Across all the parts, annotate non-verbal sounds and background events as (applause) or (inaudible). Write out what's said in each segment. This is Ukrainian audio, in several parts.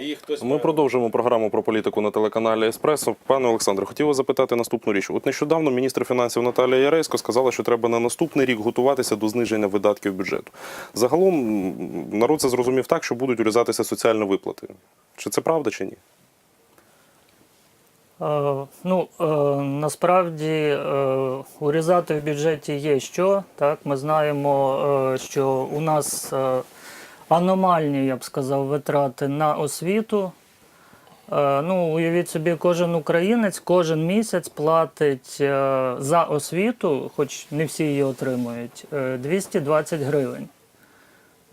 Їх хтось Ми продовжуємо програму про політику на телеканалі Еспресо. Пане Олександре, хотів вас запитати наступну річ. От нещодавно міністр фінансів Наталія Яресько сказала, що треба на наступний рік готуватися до зниження видатків бюджету. Загалом народ це зрозумів так, що будуть урізатися соціальні виплати. Чи це правда, чи ні? Е, Ну, е, насправді е, урізати в бюджеті є що. Так? Ми знаємо, е, що у нас е, аномальні, я б сказав, витрати на освіту. Е, Ну, уявіть собі, кожен українець кожен місяць платить е, за освіту, хоч не всі її отримують, е, 220 гривень.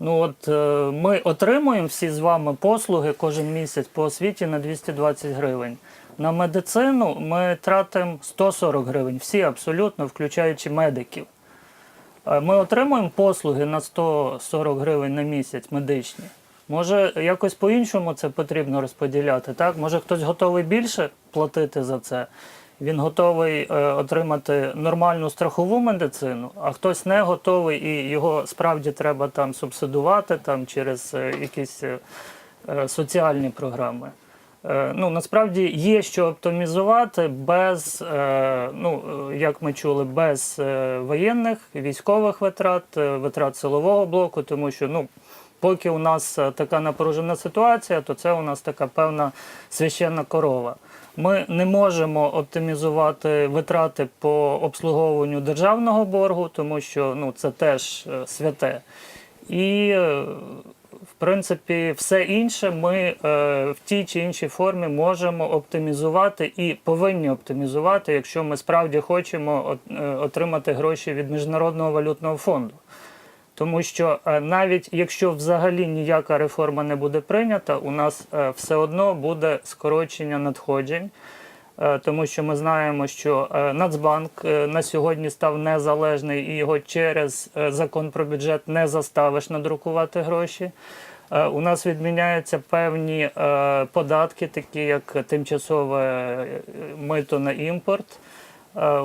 Ну от е, ми отримуємо всі з вами послуги кожен місяць по освіті на 220 гривень. На медицину ми тратимо 140 гривень, всі абсолютно, включаючи медиків. Е, Ми отримуємо послуги на 140 гривень на місяць медичні. Може, якось по-іншому це потрібно розподіляти, так? Може, хтось готовий більше платити за це. Він готовий е, отримати нормальну страхову медицину, а хтось не готовий, і його справді треба там субсидувати там, через е, якісь е, е, соціальні програми. Е, Ну, насправді є що оптимізувати без, е, ну, е, як ми чули, без воєнних, військових витрат, витрат силового блоку, тому що ну, поки у нас така напружена ситуація, то це у нас така певна священна корова. Ми не можемо оптимізувати витрати по обслуговуванню державного боргу, тому що ну, це теж святе. І принципі, все інше ми е, в тій чи іншій формі можемо оптимізувати і повинні оптимізувати, якщо ми справді хочемо е, отримати гроші від Міжнародного валютного фонду. Тому що е, навіть якщо взагалі ніяка реформа не буде прийнята, у нас все одно буде скорочення надходжень. Тому що ми знаємо, що Нацбанк на сьогодні став незалежний і його через закон про бюджет не заставиш надрукувати гроші. Е, У нас відміняються певні е, податки, такі як тимчасове е, мито на імпорт.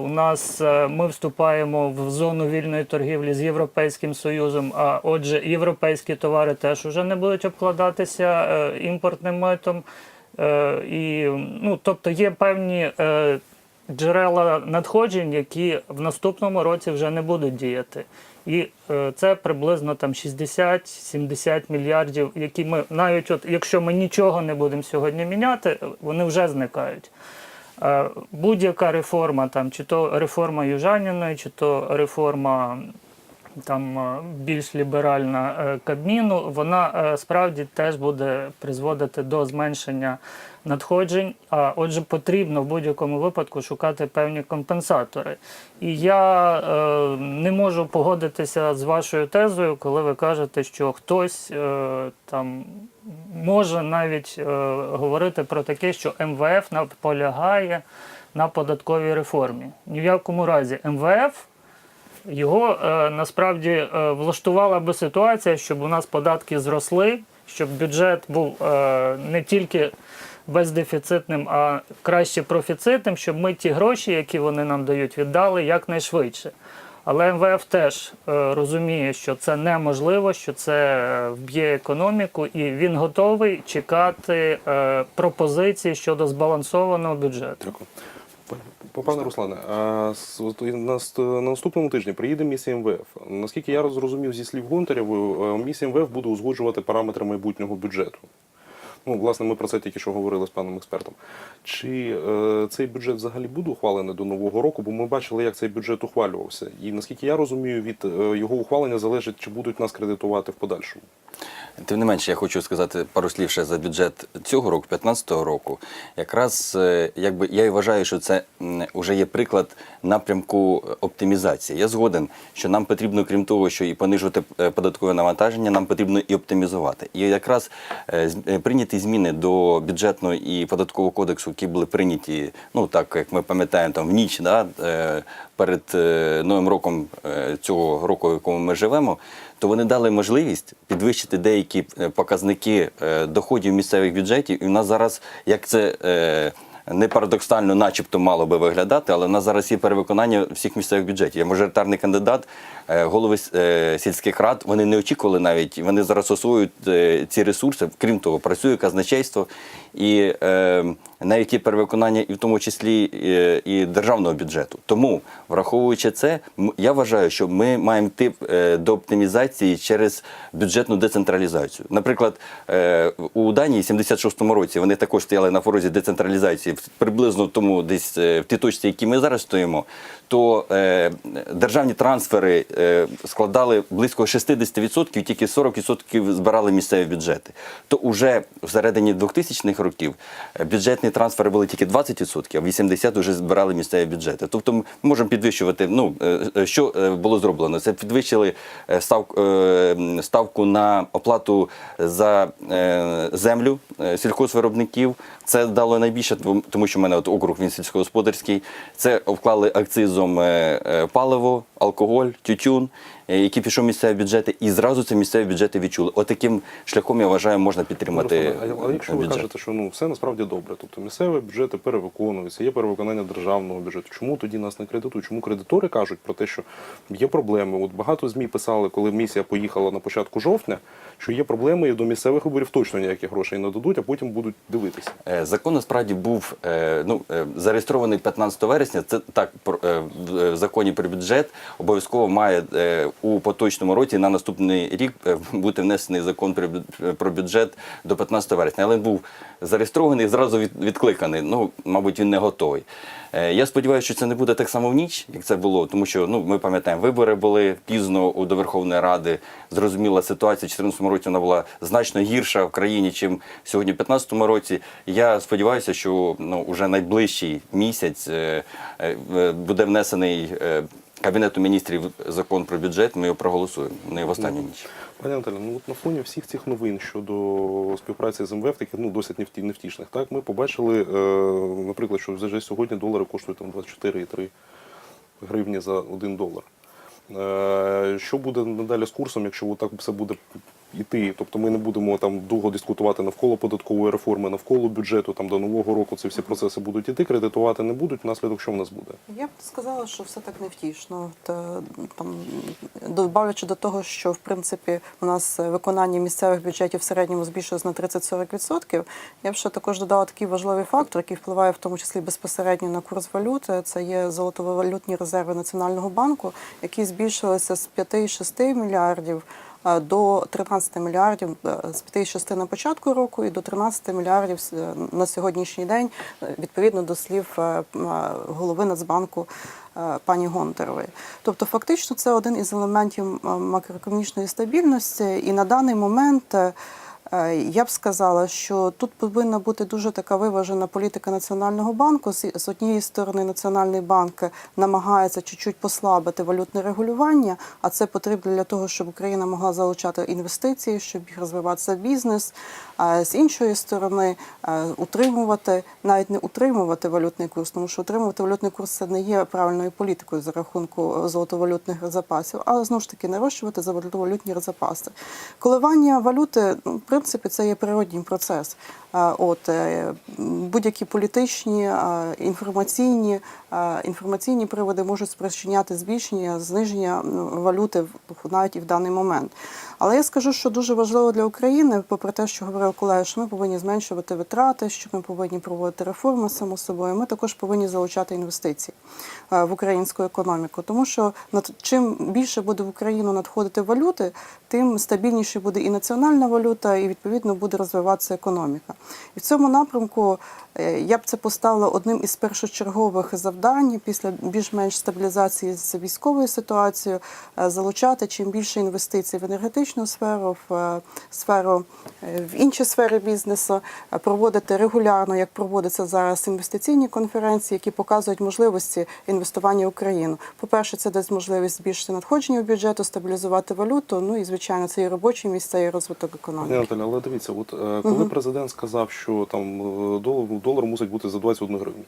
У нас ми вступаємо в зону вільної торгівлі з Європейським Союзом. А отже, європейські товари теж вже не будуть обкладатися імпортним митом. І, ну, тобто є певні джерела надходжень, які в наступному році вже не будуть діяти. І е, це приблизно там 60-70 мільярдів, які ми навіть от якщо ми нічого не будемо сьогодні міняти, вони вже зникають. Е, Будь-яка реформа, там, чи то реформа Южаніної, чи то реформа там, е, більш ліберальна Кабміну, вона справді теж буде призводити до зменшення надходжень. А отже, потрібно в будь-якому випадку шукати певні компенсатори. І я е, не можу погодитися з вашою тезою, коли ви кажете, що хтось е, там може навіть е, говорити про таке, що МВФ наполягає на податковій реформі. Ні в якому разі МВФ його е, насправді е, влаштувала би ситуація, щоб у нас податки зросли, щоб бюджет був е, не тільки бездефіцитним, а краще профіцитним, щоб ми ті гроші, які вони нам дають, віддали якнайшвидше. Але МВФ теж е, розуміє, що це неможливо, що це е, вб'є економіку, і він готовий чекати е, пропозиції щодо збалансованого бюджету. Дякую. Пане Руслане, на наступному тижні приїде місія МВФ. Наскільки я зрозумів зі слів Гонтарєвої, е, місія МВФ буде узгоджувати параметри майбутнього бюджету. Ну, власне, ми про це тільки що говорили з паном експертом. Чи е, цей бюджет взагалі буде ухвалений до нового року? Бо ми бачили, як цей бюджет ухвалювався. І наскільки я розумію, від е, його ухвалення залежить, чи будуть нас кредитувати в подальшому. Тим не менше, я хочу сказати пару слів ще за бюджет цього року, 2015 року. Якраз е, якби я вважаю, що це вже є приклад напрямку оптимізації. Я згоден, що нам потрібно, крім того, що і понижувати е, податкове навантаження, нам потрібно і оптимізувати. І якраз е, зміни до бюджетного і податкового кодексу, які були прийняті, ну так як ми пам'ятаємо, там в ніч да, е, перед е, новим роком е, цього року, в якому ми живемо, то вони дали можливість підвищити деякі показники доходів місцевих бюджетів. І в нас зараз, як це не парадоксально, начебто, мало би виглядати, але в нас зараз є перевиконання всіх місцевих бюджетів. Я мажоритарний кандидат, е, голови е, сільських рад. Вони не очікували навіть. Вони зараз освоюють е, ці ресурси. Крім того, працює казначейство і е, навіть є перевиконання, і в тому числі е, і державного бюджету. Тому, враховуючи це, я вважаю, що ми маємо йти е, до оптимізації через бюджетну децентралізацію. Наприклад, е, у Данії, 76-му році, вони також стояли на порозі децентралізації, в- приблизно тому десь е, в тій точці, які ми зараз стоїмо, то е, державні трансфери е, складали близько 60%, тільки 40% збирали місцеві бюджети. То уже всередині 2000-х років е, бюджетні трансфери були тільки 20%, а 80% вже збирали місцеві бюджети. Тобто ми можемо підвищувати. Ну е, е, що було зроблено? Це підвищили став, е, ставку на оплату за землю сільхозвиробників. Це дало найбільше, тому що в мене от округ він сільськогосподарський. Це вклали акцизом паливо, алкоголь, тютюн, які пішов місцеві бюджети, і зразу це місцеві бюджети відчули. Отаким шляхом я вважаю, можна підтримати Руслане, а- але якщо ви бюджет. кажете, що ну все насправді добре, тобто місцеві бюджети перевиконуються, є перевиконання державного бюджету. Чому тоді нас не кредитують? Чому кредитори кажуть про те, що є проблеми? От багато змі писали, коли місія поїхала на початку жовтня, що є проблеми і до місцевих виборів точно ніякі грошей не дадуть, а потім будуть дивитися. Е, Закон насправді був е, ну, е, зареєстрований 15 вересня. Це так е, в е, законі про бюджет обов'язково має е, у поточному році на наступний рік е, бути внесений закон про бюджет до 15 вересня. Але він був зареєстрований і зразу від- відкликаний. Ну, мабуть, він не готовий. Е, Я сподіваюся, що це не буде так само в ніч, як це було, тому що ну ми пам'ятаємо, вибори були пізно у- до Верховної Ради. Зрозуміла ситуація в 2014 році вона була значно гірша в країні, чим сьогодні, в 2015 році. Я сподіваюся, що ну уже найближчий місяць е, буде внесений кабінету міністрів закон про бюджет. Ми його проголосуємо не в останню ніч. Пані Наталі, ну от на фоні всіх цих новин щодо співпраці з МВФ, таких ну досить невті- невтішних, так ми побачили, е, наприклад, що вже сьогодні долари коштують там 24,3 гривні за один долар. Е, Що буде надалі з курсом, якщо так все буде йти? Тобто ми не будемо там довго дискутувати навколо податкової реформи, навколо бюджету, там до нового року ці всі процеси будуть іти, кредитувати не будуть. Внаслідок що в нас буде? Я б сказала, що все так невтішно. Та, там, добавлячи до того, що в принципі у нас виконання місцевих бюджетів в середньому збільшилось на 30-40%, я б ще також додала такий важливий фактор, який впливає в тому числі безпосередньо на курс валюти. Це є золотовалютні резерви Національного банку, які збільшилися з 5-6 мільярдів. Е, До 13 мільярдів е, з 5-6 на початку року і до 13 мільярдів е, на сьогоднішній день, відповідно до слів голови Нацбанку пані Гонтарової. Тобто, фактично, це один із елементів макроекономічної стабільності, і на даний момент. Е, Я б сказала, що тут повинна бути дуже така виважена політика Національного банку. З однієї сторони, Національний банк намагається чуть-чуть послабити валютне регулювання, а це потрібно для того, щоб Україна могла залучати інвестиції, щоб розвиватися бізнес. А з іншої сторони, е, утримувати, навіть не утримувати валютний курс, тому що утримувати валютний курс це не є правильною політикою за рахунку золотовалютних запасів, а знову ж таки нарощувати золотовалютні запаси. Коливання валюти, ну, в принципі, це є природній процес. От е, будь-які політичні, інформаційні, інформаційні приводи можуть спричиняти збільшення, зниження валюти навіть і в даний момент. Але я скажу, що дуже важливо для України, попри те, що говорив колега, що ми повинні зменшувати витрати, що ми повинні проводити реформи само собою. Ми також повинні залучати інвестиції в українську економіку, тому що над чим більше буде в Україну надходити валюти, тим стабільніше буде і національна валюта, і відповідно буде розвиватися економіка. І в цьому напрямку е, я б це поставила одним із першочергових завдань після більш-менш стабілізації з військовою ситуацією, е, залучати чим більше інвестицій в енергетичну сферу, в е, сферу в інші сфери бізнесу, проводити регулярно, як проводяться зараз інвестиційні конференції, які показують можливості інвестування в Україну. По-перше, це дасть можливість збільшити надходження в бюджету, стабілізувати валюту. Ну і звичайно, це і робочі місця, і розвиток економіки. Наталя, але дивіться, от коли президент сказав, що там е, долар, долар мусить бути за 21 гривню.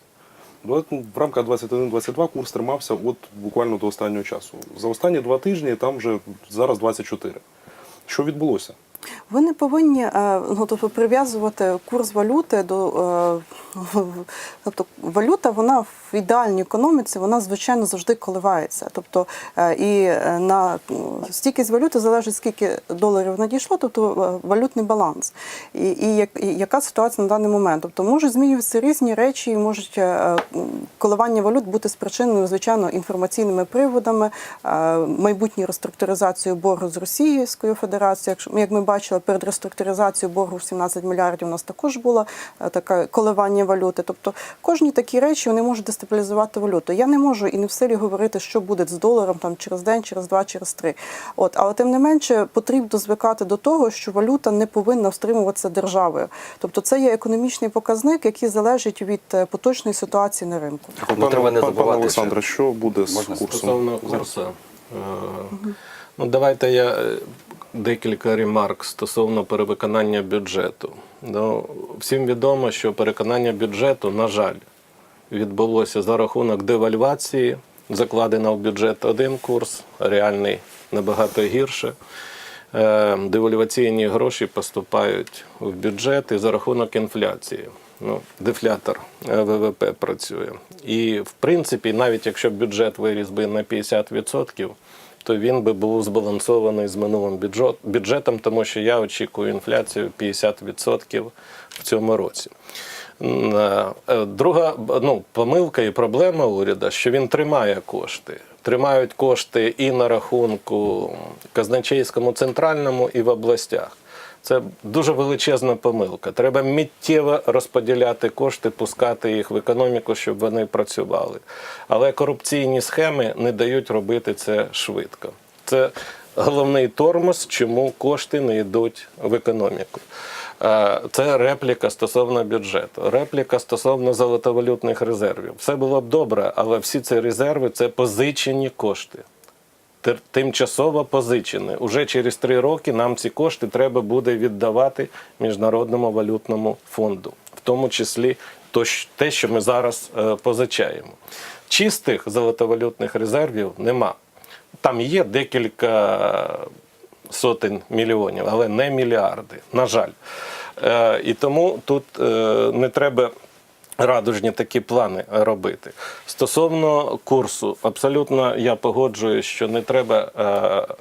Ну, В рамках 21-22 курс тримався от буквально до останнього часу. За останні два тижні там вже зараз 24. Що відбулося? Ви не повинні е, ну, тобто, прив'язувати курс валюти до е, (laughs) тобто валюта, вона в ідеальній економіці, вона звичайно завжди коливається. Тобто е, і на ну, стійкість валюти залежить скільки доларів надійшло, тобто валютний баланс. І, і, яка ситуація на даний момент? Тобто можуть змінюватися різні речі, і можуть коливання валют бути спричинені, звичайно, інформаційними приводами, майбутньою реструктуризацією боргу з Російською Федерацією. Як ми бачили, перед реструктуризацією боргу в 17 мільярдів у нас також було е, таке коливання валюти. Тобто кожні такі речі вони можуть дестабілізувати валюту. Я не можу і не в силі говорити, що буде з доларом там через день, через два, через три. От, але тим не менше потрібно звикати до того, що валюта не повинна встримуватися державою. Тобто це є економічний показник, який залежить від е, поточної ситуації на ринку. Ну, треба не пане забувати, Олександре, що буде з Можна курсом? Стосовно курсу. е, Ну, давайте я декілька ремарк стосовно перевиконання бюджету. Ну, всім відомо, що переконання бюджету, на жаль, відбулося за рахунок девальвації. Закладено в бюджет один курс, реальний набагато гірше. Е, Девальваційні гроші поступають в бюджет і за рахунок інфляції. Ну, дефлятор е, ВВП працює. І в принципі, навіть якщо бюджет виріс би на 50%, то він би був збалансований з минулим бюджет- бюджетом, тому що я очікую інфляцію 50% в цьому році. Е, Друга ну, помилка і проблема уряду, що він тримає кошти. Тримають кошти і на рахунку казначейському центральному, і в областях. Це дуже величезна помилка. Треба миттєво розподіляти кошти, пускати їх в економіку, щоб вони працювали. Але корупційні схеми не дають робити це швидко. Це головний тормоз, чому кошти не йдуть в економіку. Це репліка стосовно бюджету, репліка стосовно золотовалютних резервів. Все було б добре, але всі ці резерви це позичені кошти тимчасово позичені. Уже через три роки нам ці кошти треба буде віддавати Міжнародному валютному фонду, в тому числі те, що ми зараз е, позичаємо. Чистих золотовалютних резервів нема. Там є декілька сотень мільйонів, але не мільярди, на жаль. Е, і тому тут е, не треба радужні такі плани робити. Стосовно курсу, абсолютно я погоджуюсь, що не треба е,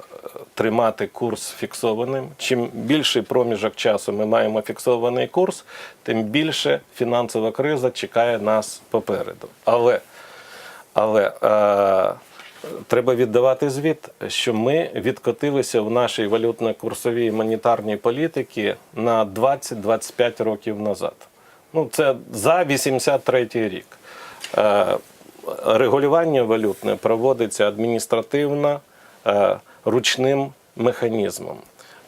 тримати курс фіксованим. Чим більший проміжок часу ми маємо фіксований курс, тим більше фінансова криза чекає нас попереду. Але але е, треба віддавати звіт, що ми відкотилися в нашій валютно-курсовій монетарній політиці на 20-25 років назад. Ну, це за 83 рік. Е, регулювання валютне проводиться адміністративно е, ручним механізмом.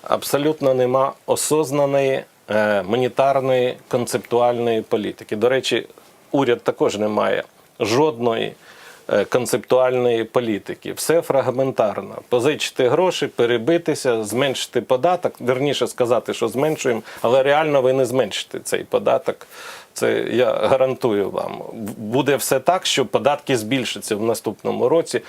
Абсолютно нема осознаної е, монетарної концептуальної політики. До речі, уряд також не має жодної концептуальної політики. Все фрагментарно. Позичити гроші, перебитися, зменшити податок. Верніше сказати, що зменшуємо, але реально ви не зменшите цей податок. Це я гарантую вам. Буде все так, що податки збільшаться в наступному році.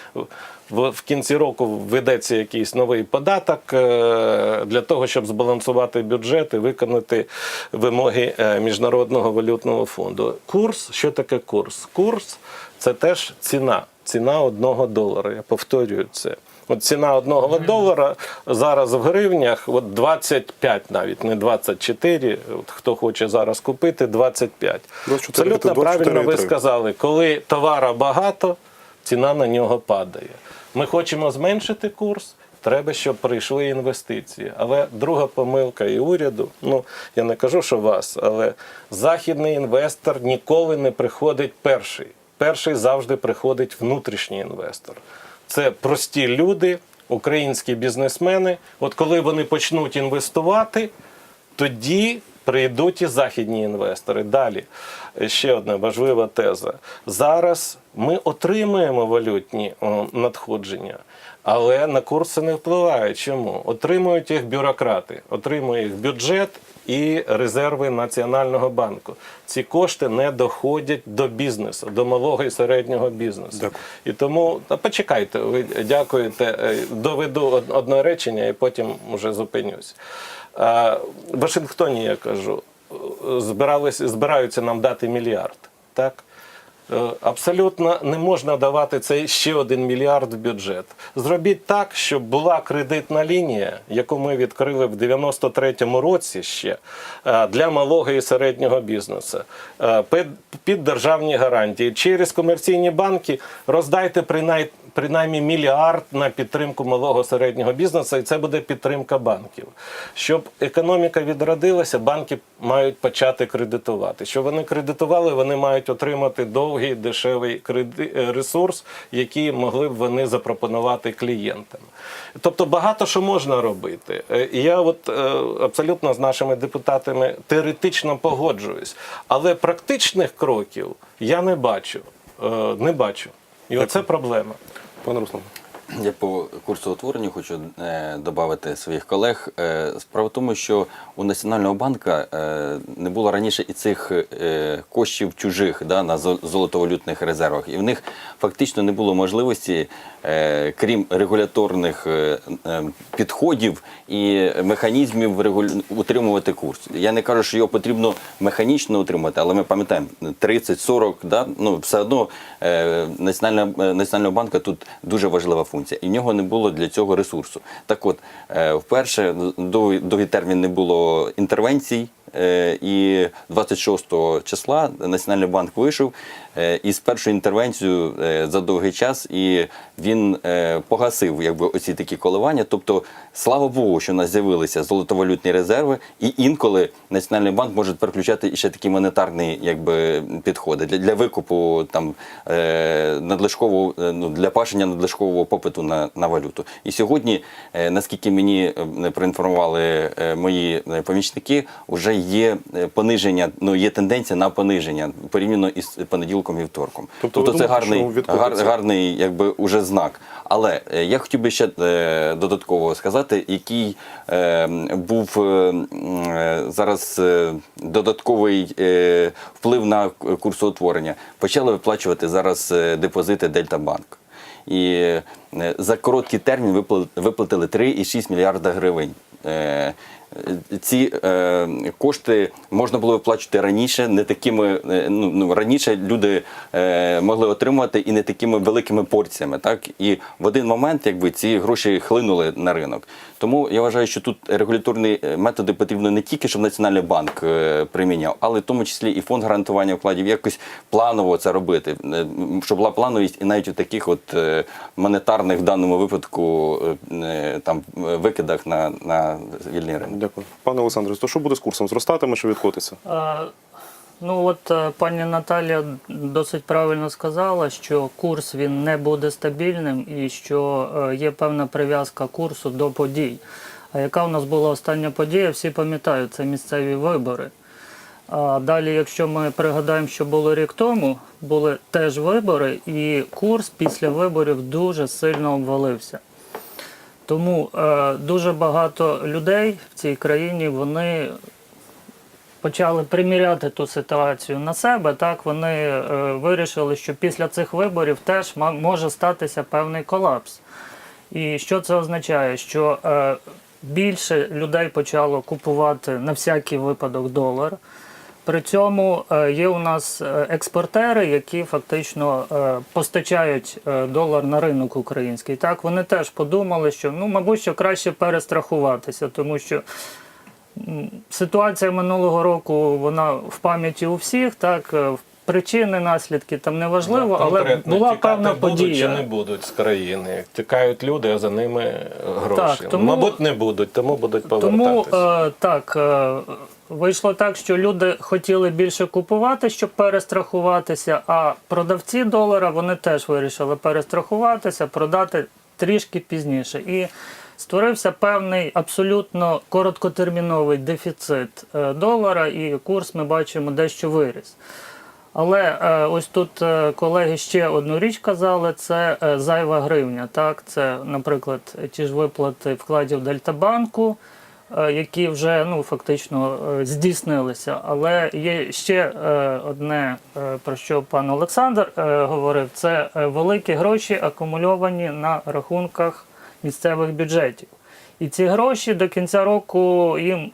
В, в кінці року введеться якийсь новий податок е, для того, щоб збалансувати бюджет і виконати вимоги е, Міжнародного валютного фонду. Курс, що таке курс? Курс це теж ціна. Ціна одного долара. Я повторюю це. От ціна одного долара зараз в гривнях, от 25 навіть, не 24, от хто хоче зараз купити, 25. 24, Абсолютно 24,3. правильно ви сказали, коли товара багато, ціна на нього падає. Ми хочемо зменшити курс, треба, щоб прийшли інвестиції. Але друга помилка і уряду, ну я не кажу, що вас, але західний інвестор ніколи не приходить перший. Перший завжди приходить внутрішній інвестор. Це прості люди, українські бізнесмени. От коли вони почнуть інвестувати, тоді прийдуть і західні інвестори. Далі ще одна важлива теза. Зараз ми отримуємо валютні надходження, але на курси не впливає. Чому? Отримують їх бюрократи, отримує їх бюджет і резерви Національного банку. Ці кошти не доходять до бізнесу, до малого і середнього бізнесу. Дякую. І тому та почекайте, ви дякуєте. е, Доведу одне речення і потім вже зупинюсь. Вашингтоні я кажу, е, збирались, збираються нам дати мільярд. Так? Е, Абсолютно не можна давати цей ще один мільярд в бюджет. Зробіть так, щоб була кредитна лінія, яку ми відкрили в 93-му році ще е, для малого і середнього бізнесу е, під, державні гарантії. Через комерційні банки роздайте принай, принаймні мільярд на підтримку малого середнього бізнесу, і це буде підтримка банків. Щоб економіка відродилася, банки мають почати кредитувати. Щоб вони кредитували, вони мають отримати довгий дешевий е, ресурс, який могли б вони запропонувати клієнтам. Тобто багато що можна робити. Е, І я от е, абсолютно з нашими депутатами теоретично погоджуюсь, але практичних кроків я не бачу. Не бачу. І оце проблема. Пане Руслан. Я по курсу утворення хочу е, додати своїх колег. Е, справа в тому, що у Національного банку е, не було раніше і цих е, коштів чужих да, на зо- золотовалютних резервах. І в них фактично не було можливості, крім регуляторних підходів і механізмів регуль... утримувати курс. Я не кажу, що його потрібно механічно утримувати, але ми пам'ятаємо 30-40, да? ну, все одно е, Національного банку тут дуже важлива функція. І в нього не було для цього ресурсу. Так от, е, вперше довгий, довгий термін не було інтервенцій. Е, І 26 числа Національний банк вийшов е, із першою інтервенцією е, за довгий час, і він погасив якби оці такі коливання. Тобто, слава Богу, що у нас з'явилися золотовалютні резерви, і інколи Національний банк може переключати ще такі монетарні якби підходи для, для викупу там надлишкового ну для пашення надлишкового попиту на, на валюту. І сьогодні, наскільки мені проінформували мої помічники, вже є е, пониження, ну є тенденція на пониження порівняно із понеділком і вівторком. Тобто ви це думаєте, гарний, гар, гарний якби уже знак. Але е, я хотів би ще е, додатково сказати, який е, був е, зараз е, додатковий е, вплив на курсоутворення. Почали виплачувати зараз депозити Дельтабанк. І за короткий термін виплатили 3,6 мільярда гривень. Е, ці е, кошти можна було виплачувати раніше, не такими е, ну, ну раніше люди е, могли отримувати і не такими великими порціями. Так і в один момент, якби ці гроші хлинули на ринок. Тому я вважаю, що тут регуляторні е, методи потрібно не тільки, щоб Національний банк е, приміняв, але в тому числі і фонд гарантування вкладів якось планово це робити, щоб була плановість і навіть у таких от е, монетарних в даному випадку е, там викидах на, на вільний ринок. Дякую. Пане Олександре, то що буде з курсом? Зростатиме чи відкотиться? Е, Ну от е, пані Наталія досить правильно сказала, що курс він не буде стабільним і що е, є певна прив'язка курсу до подій. А яка у нас була остання подія, всі пам'ятають, це місцеві вибори. А далі, якщо ми пригадаємо, що було рік тому, були теж вибори, і курс після виборів дуже сильно обвалився. Тому е, дуже багато людей в цій країні вони почали приміряти ту ситуацію на себе. Так вони е, вирішили, що після цих виборів теж може статися певний колапс. І що це означає? Що е, більше людей почало купувати на всякий випадок долар. При цьому е, є у нас е, експортери, які фактично е, постачають долар на ринок український. Так вони теж подумали, що ну, мабуть, що краще перестрахуватися, тому що ситуація минулого року вона в пам'яті у всіх. Так причини, наслідки там не важливо, але Конкретно була тікати певна будуть подія. чи не будуть з країни. Тікають люди, а за ними гроші. Так, тому- Мабуть, не будуть, тому будуть Тому е, так е, вийшло так, що люди хотіли більше купувати, щоб перестрахуватися. А продавці долара вони теж вирішили перестрахуватися, продати трішки пізніше. І створився певний абсолютно короткотерміновий дефіцит е, долара, і курс ми бачимо дещо виріс. Але е, ось тут е, колеги ще одну річ казали: це е, зайва гривня. Так, це, наприклад, ті ж виплати вкладів Дельтабанку, які вже ну фактично здійснилися. Але є ще одне, про що пан Олександр говорив: це великі гроші акумульовані на рахунках місцевих бюджетів. І ці гроші до кінця року їм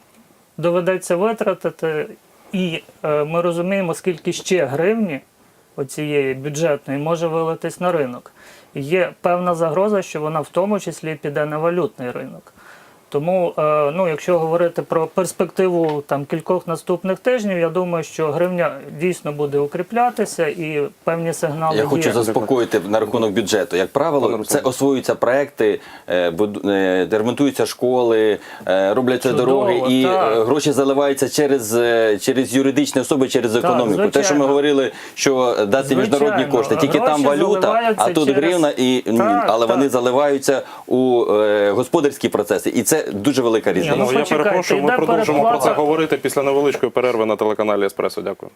доведеться витратити, і е, ми розуміємо, скільки ще гривні оцієї бюджетної може вилитись на ринок. Є певна загроза, що вона в тому числі піде на валютний ринок. Тому, е, ну, якщо говорити про перспективу там кількох наступних тижнів, я думаю, що гривня дійсно буде укріплятися і певні сигнали Я є. хочу заспокоїти на рахунок бюджету. Як правило, це освоюються проекти, е, буду- е, ремонтуються школи, робляться Чудово, дороги, і так. гроші заливаються через, через юридичні особи, через економіку. Те, що ми говорили, що дати Звичайно. міжнародні кошти, тільки там валюта, а тут через- гривна, і Так, але так. вони заливаються у е, господарські процеси, і це дуже велика різниця. ну, Ну, я перепрошую, ми продовжимо про це говорити після невеличкої перерви на телеканалі Еспресо. Дякую.